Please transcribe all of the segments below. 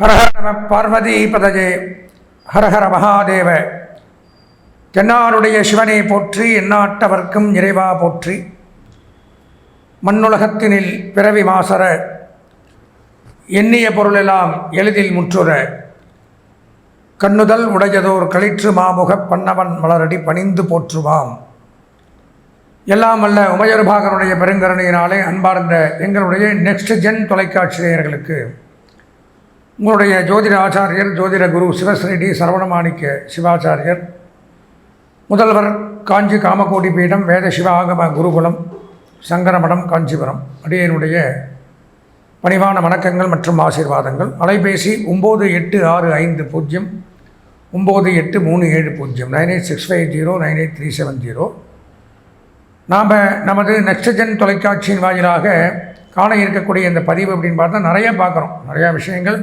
ஹரஹர நம பார்வதி பதஜே ஹரஹர மகாதேவ. தென்னாருடைய சிவனை போற்றி எந்நாட்டவர்க்கும் இறைவா போற்றி. மண்ணுலகத்தினில் பிறவி மாசர எண்ணிய பொருளெல்லாம் எளிதில் முற்றுற. கண்ணுதல் உடையதோர் களிற்று மாமுகப் பண்ணவன் மலரடி பணிந்து போற்றுவாம். எல்லாம் அல்ல உமையர்பாகனுடைய பெருங்கருணையினாலே அன்பார்ந்த எங்களுடைய நெக்ஸ்ட் ஜென் தொலைக்காட்சி நேயர்களுக்கு உங்களுடைய ஜோதிட ஆச்சாரியர் ஜோதிட குரு சிவஸ்ரீடி சரவணமாணிக்க சிவாச்சாரியர் முதல்வர் காஞ்சி காமகோடி பீடம் வேத சிவாகம குருகுலம் சங்கரமடம் காஞ்சிபுரம் அடியனுடைய பணிவான வணக்கங்கள் மற்றும் ஆசீர்வாதங்கள். அலைபேசி ஒம்பது எட்டு ஆறு ஐந்து பூஜ்ஜியம் ஒம்பது எட்டு மூணு ஏழு பூஜ்ஜியம் nine eight six five zero nine eight three seven zero. நாம் நமது நெக்ஸ்டஜன் தொலைக்காட்சியின் வாயிலாக காண இருக்கக்கூடிய இந்த பதிவு அப்படின்னு பார்த்தா நிறைய பார்க்குறோம். நிறையா விஷயங்கள்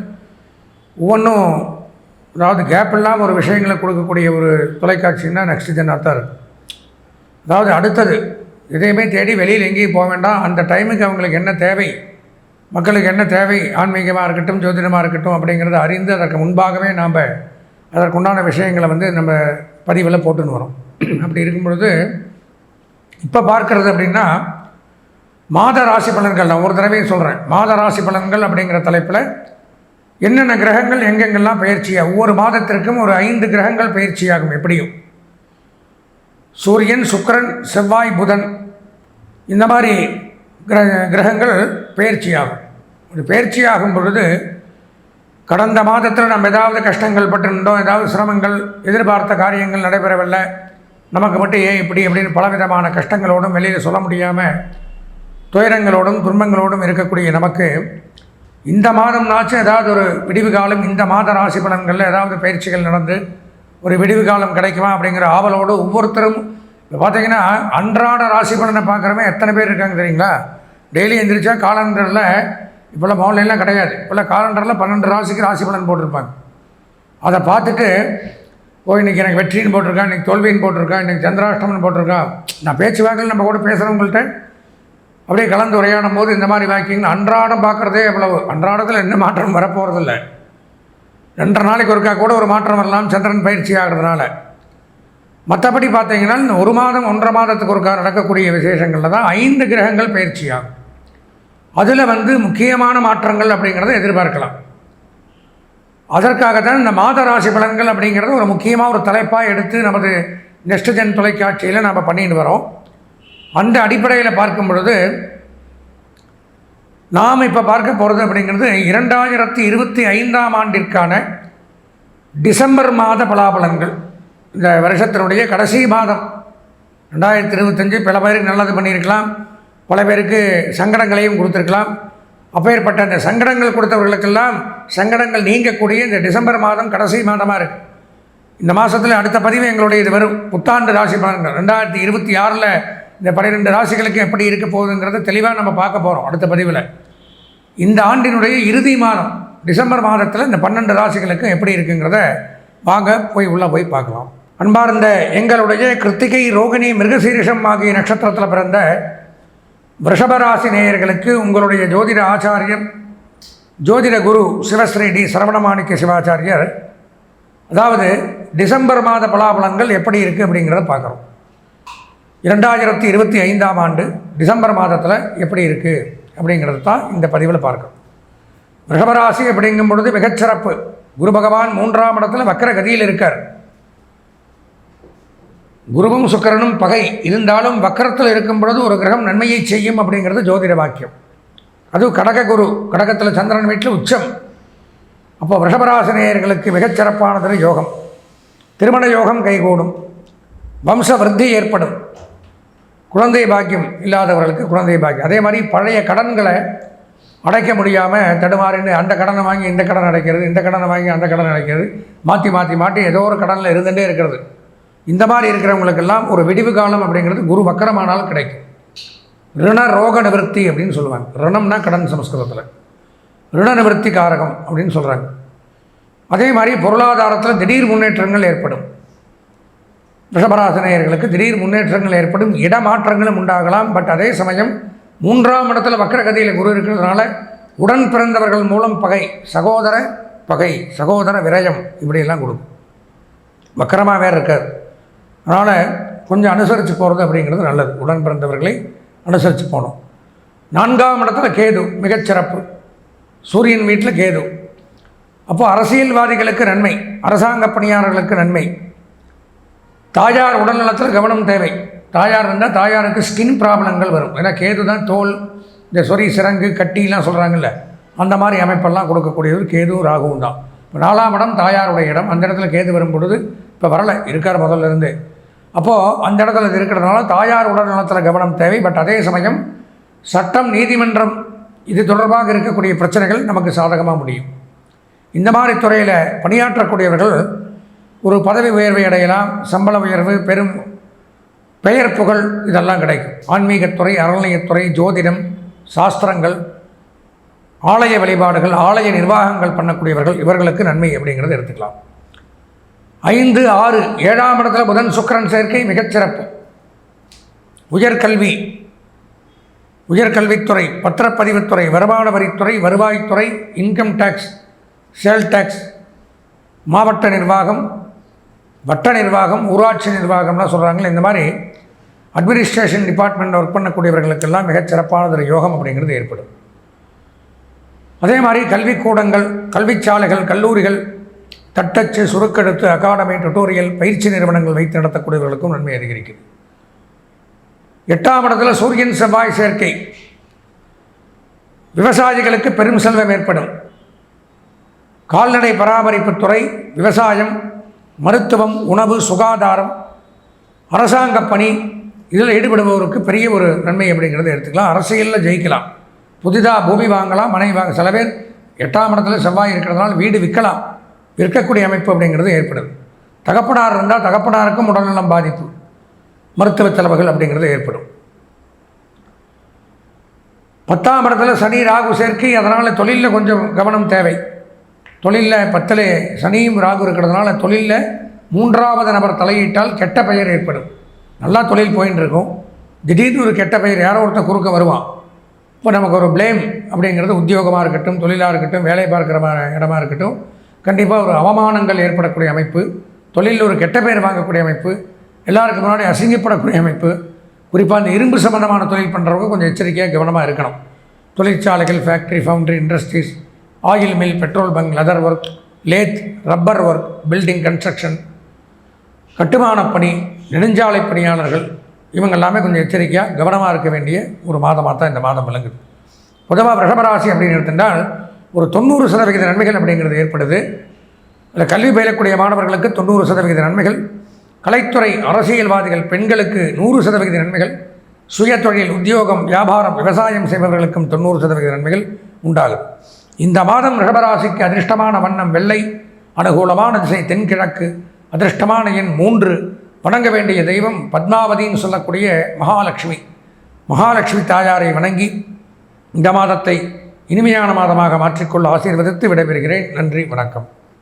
ஒவ்வொன்றும் அதாவது கேப் இல்லாமல் ஒரு விஷயங்களை கொடுக்கக்கூடிய ஒரு தொலைக்காட்சின்னா நெக்ஸ்ட் ஜென்னாக தான் அதாவது அடுத்தது எதையுமே தேடி வெளியில் எங்கேயும் போக வேண்டாம். அந்த டைமுக்கு அவங்களுக்கு என்ன தேவை மக்களுக்கு என்ன தேவை ஆன்மீகமாக இருக்கட்டும் ஜோதிடமாக இருக்கட்டும் அப்படிங்கிறத அறிந்து அதற்கு முன்பாகவே நாம் அதற்குண்டான விஷயங்களை வந்து நம்ம பதிவில் போட்டுன்னு வரோம். அப்படி இருக்கும் பொழுது இப்போ பார்க்கறது அப்படின்னா மாத ராசி பலன்கள் நான் ஒரு தடவையும் சொல்கிறேன் மாத ராசி பலன்கள் அப்படிங்கிற தலைப்பில் என்னென்ன கிரகங்கள் எங்கெங்கெல்லாம் பயிற்சியாக ஒவ்வொரு மாதத்திற்கும் ஒரு ஐந்து கிரகங்கள் பயிற்சியாகும் எப்படியும். சூரியன் சுக்கிரன் செவ்வாய் புதன் இந்த மாதிரி கிர கிரகங்கள் பயிற்சியாகும். ஒரு பயிற்சியாகும் பொழுது கடந்த மாதத்தில் நம்ம ஏதாவது கஷ்டங்கள் பட்டிருந்தோம் ஏதாவது சிரமங்கள் எதிர்பார்த்த காரியங்கள் நடைபெறவில்லை நமக்கு மட்டும் ஏன் இப்படி அப்படின்னு பலவிதமான கஷ்டங்களோடும் வெளியில் சொல்ல முடியாமல் துயரங்களோடும் துன்பங்களோடும் இருக்கக்கூடிய நமக்கு இந்த மாதம்னாச்சும் ஏதாவது ஒரு விடிவு காலம் இந்த மாத ராசி பலன்களில் ஏதாவது பயிற்சிகள் நடந்து ஒரு விடிவு காலம் கிடைக்குமா அப்படிங்கிற ஆவலோடு ஒவ்வொருத்தரும் இப்போ பார்த்தீங்கன்னா அன்றாட ராசி பலனை பார்க்குறவங்க எத்தனை பேர் இருக்காங்க தெரியுங்களா? டெய்லி எந்திரிச்சா காலண்டரில் இப்போல்லாம் மோன்லாம் கிடையாது. இப்போல்லாம் காலண்டரில் பன்னெண்டு ராசிக்கு ராசி பலன் போட்டிருப்பாங்க. அதை பார்த்துட்டு ஓ இன்றைக்கி எனக்கு வெற்றின்னு போட்டிருக்கான் இன்றைக்கி தோல்வின்னு போட்டிருக்கான் இன்றைக்கி சந்திராஷ்டமன் போட்டிருக்கான் நான் பேச்சு வாக்கில் நம்ம கூட பேசுகிறவங்கள்ட்ட அப்படியே கலந்து உரையாடும் போது இந்த மாதிரி வாக்கிங் அன்றாடம் பார்க்குறதே எவ்வளவு? அன்றாடத்தில் என்ன மாற்றம் வரப்போகிறதில்ல ரெண்டரை நாளைக்கு ஒருக்கா கூட ஒரு மாற்றம் வரலாம் சந்திரன் பயிற்சி ஆகிறதுனால. மற்றபடி பார்த்தீங்கன்னா ஒரு மாதம் ஒன்றரை மாதத்துக்கு ஒருக்கா நடக்கக்கூடிய விசேஷங்களில் தான் ஐந்து கிரகங்கள் பயிற்சியாகும் அதில் வந்து முக்கியமான மாற்றங்கள் அப்படிங்கிறத எதிர்பார்க்கலாம். அதற்காகத்தான் இந்த மாத ராசி பலன்கள் அப்படிங்கிறது ஒரு முக்கியமாக ஒரு தலைப்பாக எடுத்து நமது நெக்ஸ்ட் ஜென் தொலைக்காட்சியில் நம்ம பண்ணிட்டு வரோம். அந்த அடிப்படையில் பார்க்கும் பொழுது நாம் இப்போ பார்க்க போகிறது அப்படிங்கிறது இரண்டாயிரத்தி இருபத்தி ஐந்தாம் ஆண்டிற்கான டிசம்பர் மாத பலாபலன்கள். இந்த வருஷத்தினுடைய கடைசி மாதம். ரெண்டாயிரத்தி இருபத்தஞ்சு பல பேருக்கு நல்லது பண்ணியிருக்கலாம். பல பேருக்கு சங்கடங்களையும் கொடுத்துருக்கலாம். அப்பேற்பட்ட அந்த சங்கடங்கள் கொடுத்தவர்களுக்கெல்லாம் சங்கடங்கள் நீங்கக்கூடிய இந்த டிசம்பர் மாதம் கடைசி மாதமாக இருக்குது இந்த மாதத்தில் அடுத்த பதிவு எங்களுடைய இது வரும். புத்தாண்டு ராசி பலன்கள். ரெண்டாயிரத்தி இருபத்தி ஆறில் இந்த பன்னிரெண்டு ராசிகளுக்கு எப்படி இருக்க போகுதுங்கிறத தெளிவாக நம்ம பார்க்க போகிறோம் அடுத்த பதிவில். இந்த ஆண்டினுடைய இறுதி மாதம் டிசம்பர் மாதத்தில் இந்த பன்னெண்டு ராசிகளுக்கும் எப்படி இருக்குங்கிறத வாங்க போய் உள்ளே போய் பார்க்கலாம். அன்பார்ந்த எங்களுடைய கிருத்திகை ரோகிணி மிருகசீரிஷம் ஆகிய நட்சத்திரத்தில் பிறந்த ரிஷபராசி நேயர்களுக்கு உங்களுடைய ஜோதிட ஆச்சாரியர் ஜோதிட குரு சிவஸ்ரீ டி சரவணமாணிக்க சிவாச்சாரியர் அதாவது டிசம்பர் மாத பலாபலங்கள் எப்படி இருக்குது அப்படிங்கிறத பார்க்குறோம். இரண்டாயிரத்தி இருபத்தி ஐந்தாம் ஆண்டு டிசம்பர் மாதத்தில் எப்படி இருக்குது அப்படிங்கிறது தான் இந்த பதிவில் பார்க்கணும். ரிஷபராசி அப்படிங்கும் பொழுது மிகச்சிறப்பு குரு பகவான் மூன்றாம் இடத்துல வக்கர கதியில் இருக்கார். குருவும் சுக்கரனும் பகை. இருந்தாலும் வக்கரத்தில் இருக்கும் பொழுது ஒரு கிரகம் நன்மையை செய்யும் அப்படிங்கிறது ஜோதிட வாக்கியம். அதுவும் கடக குரு. கடகத்தில் சந்திரன் வீட்டில் உச்சம். அப்போ ரிஷபராசினியர்களுக்கு மிகச்சிறப்பானது யோகம். திருமண யோகம் கைகூடும். வம்ச விருத்தி ஏற்படும். குழந்தை பாக்கியம் இல்லாதவர்களுக்கு குழந்தை பாக்கியம். அதே மாதிரி பழைய கடன்களை அடைக்க முடியாமல் தடுமாறின்னு அந்த கடனை வாங்கி இந்த கடன் அடைக்கிறது இந்த கடனை வாங்கி அந்த கடன் அடைக்கிறது மாற்றி மாற்றி மாற்றி ஏதோ ஒரு கடனில் இருந்துகிட்டே இருக்கிறது. இந்த மாதிரி இருக்கிறவங்களுக்கெல்லாம் ஒரு விடிவு காலம் அப்படிங்கிறது குரு வக்கரமானால் கிடைக்கும். ரிண ரோக நிவர்த்தி அப்படின்னு சொல்லுவாங்க. ரிணம்னா கடன் சமஸ்கிருதத்தில். ரிண நிவர்த்தி காரகம் அப்படின்னு சொல்கிறாங்க அதே மாதிரி பொருளாதாரத்தில் திடீர் முன்னேற்றங்கள் ஏற்படும். ரிஷபராசனையர்களுக்கு திடீர் முன்னேற்றங்கள் ஏற்படும் இடமாற்றங்களும் உண்டாகலாம். பட் அதே சமயம் மூன்றாம் இடத்துல வக்கரகதியில் குரு இருக்கிறதுனால உடன் பிறந்தவர்கள் மூலம் பகை சகோதர பகை சகோதர விரயம் இப்படியெல்லாம் கொடுக்கும். வக்கரமாக வேறு இருக்காது. அதனால் கொஞ்சம் அனுசரித்து போகிறது அப்படிங்கிறது நல்லது. உடன் பிறந்தவர்களை அனுசரித்து போகணும். நான்காம் இடத்துல கேது மிகச்சிறப்பு சூரியன் வீட்டில் கேது. அப்போது அரசியல்வாதிகளுக்கு நன்மை அரசாங்க பணியாளர்களுக்கு நன்மை. தாயார் உடல்நலத்தில் கவனம் தேவை. தாயார் இருந்தால் தாயாருக்கு ஸ்கின் ப்ராப்ளங்கள் வரும். ஏன்னா கேது தான் தோல் இந்த சொறி சிறங்கு கட்டிலாம் சொல்கிறாங்கல்ல அந்த மாதிரி அமைப்பெல்லாம் கொடுக்கக்கூடியவர் கேதுவும் ராகுவும் தான். இப்போ நாலாம் இடம் தாயாருடைய இடம். அந்த இடத்துல கேது வரும் பொழுது இப்போ வரலை. இருக்கார் முதல்ல இருந்து. அப்போது அந்த இடத்துல இது இருக்கிறதுனால தாயார் உடல் நலத்தில் கவனம் தேவை. பட் அதே சமயம் சட்டம் நீதிமன்றம் இது தொடர்பாக இருக்கக்கூடிய பிரச்சனைகள் நமக்கு சாதகமாக முடியும். இந்த மாதிரி துறையில் பணியாற்றக்கூடியவர்கள் ஒரு பதவி உயர்வை அடையலாம் சம்பள உயர்வு பெரும் பெயர் புகழ் இதெல்லாம் கிடைக்கும். ஆன்மீகத்துறை அறநிலையத்துறை ஜோதிடம் சாஸ்திரங்கள் ஆலய வழிபாடுகள் ஆலய நிர்வாகங்கள் பண்ணக்கூடியவர்கள் இவர்களுக்கு நன்மை அப்படிங்கிறத எடுத்துக்கலாம். ஐந்து ஆறு ஏழாம் இடத்துல புதன் சுக்கிரன் சேர்க்கை மிகச்சிறப்பு. உயர்கல்வி உயர்கல்வித்துறை பத்திரப்பதிவுத்துறை வருமான வரித்துறை வருவாய்த்துறை இன்கம் டேக்ஸ் சேல் டேக்ஸ் மாவட்ட நிர்வாகம் வட்ட நிர்வாகம் ஊராட்சி நிர்வாகம்லாம் சொல்கிறாங்களே இந்த மாதிரி அட்மினிஸ்ட்ரேஷன் டிபார்ட்மெண்ட் ஒர்க் பண்ணக்கூடியவர்களுக்கெல்லாம் மிகச் சிறப்பானது ஒரு யோகம் அப்படிங்கிறது ஏற்படும். அதே மாதிரி கல்விக்கூடங்கள் கல்விச்சாலைகள் கல்லூரிகள் தட்டச்சு சுருக்கெடுத்து அகாடமி டுட்டோரியல் பயிற்சி நிறுவனங்கள் வைத்து நடத்தக்கூடியவர்களுக்கும் நன்மை அதிகரிக்குது. எட்டாம் இடத்துல சூரியன் செவ்வாய் சேர்க்கை. விவசாயிகளுக்கு பெரும் செல்வம் ஏற்படும். கால்நடை பராமரிப்புத்துறை விவசாயம் மருத்துவம் உணவு சுகாதாரம் அரசாங்க பணி இதில் ஈடுபடுபவருக்கு பெரிய ஒரு நன்மை அப்படிங்கிறத எடுத்துக்கலாம். அரசியலில் ஜெயிக்கலாம். புதிதாக பூமி வாங்கலாம் மனை வாங்க சில பேர் எட்டாம் இடத்துல செவ்வாய் இருக்கிறதுனால வீடு விற்கலாம். விற்கக்கூடிய அமைப்பு அப்படிங்கிறது ஏற்படுது. தகப்பனார் இருந்தால் தகப்பனாருக்கும் உடல்நலம் பாதிப்பு. மருத்துவ செலவுகள் அப்படிங்கிறது ஏற்படும். பத்தாம் இடத்துல சனி ராகு சேர்க்கை அதனால் தொழிலில் கொஞ்சம் கவனம் தேவை. தொழிலில் பத்தில் சனியும் ராகு இருக்கிறதுனால தொழிலில் மூன்றாவது நபர் தலையிட்டால் கெட்ட பெயர் ஏற்படும். நல்லா தொழில் போயின்னு இருக்கும் திடீர்னு ஒரு கெட்ட பெயர் யாரோ ஒருத்தர் குறுக்க வருவான். இப்போ நமக்கு ஒரு ப்ளேம் அப்படிங்கிறது உத்தியோகமாக இருக்கட்டும் தொழிலாக இருக்கட்டும் வேலை பார்க்குற இடமா இருக்கட்டும். கண்டிப்பாக ஒரு அவமானங்கள் ஏற்படக்கூடிய அமைப்பு. தொழிலில் ஒரு கெட்ட பெயர் வாங்கக்கூடிய அமைப்பு. எல்லாருக்கும் முன்னாடி அசிங்கப்படக்கூடிய அமைப்பு. குறிப்பாக இந்த இரும்பு சம்பந்தமான தொழில் பண்ணுறவங்க கொஞ்சம் எச்சரிக்கையாக கவனமாக இருக்கணும். தொழிற்சாலைகள் factory foundry industries oil mill petrol bunk leather work lathe rubber work building construction கட்டுமானப் பணி நெடுஞ்சாலை பணியாளர்கள் இவங்க எல்லாமே கொஞ்சம் எச்சரிக்கையாக கவனமாக இருக்க வேண்டிய ஒரு மாதமாக தான் இந்த மாதம் விளங்குது. பொதுவாக ரிஷபராசி அப்படின்னு எடுத்துட்டால் ஒரு தொண்ணூறு சதவிகித நன்மைகள் அப்படிங்கிறது ஏற்படுது. அதில் கல்வி பயிலக்கூடிய மாணவர்களுக்கு தொண்ணூறு சதவிகித நன்மைகள். கலைத்துறை அரசியல்வாதிகள் பெண்களுக்கு நூறு சதவிகித நன்மைகள். சுயதொழில் உத்தியோகம் வியாபாரம் விவசாயம் செய்பவர்களுக்கும் தொண்ணூறு சதவிகித நன்மைகள் உண்டாகும் இந்த மாதம் ரிஷபராசிக்கு அதிர்ஷ்டமான வண்ணம் வெள்ளை அனுகூலமான திசை தென்கிழக்கு அதிர்ஷ்டமான எண் மூன்று. வணங்க வேண்டிய தெய்வம் பத்மாவதின்னு சொல்லக்கூடிய மகாலட்சுமி. மகாலட்சுமி தாயாரை வணங்கி இந்த மாதத்தை இனிமையான மாதமாக மாற்றிக்கொள்ள ஆசீர்வதித்து விடைபெறுகிறேன். நன்றி வணக்கம்.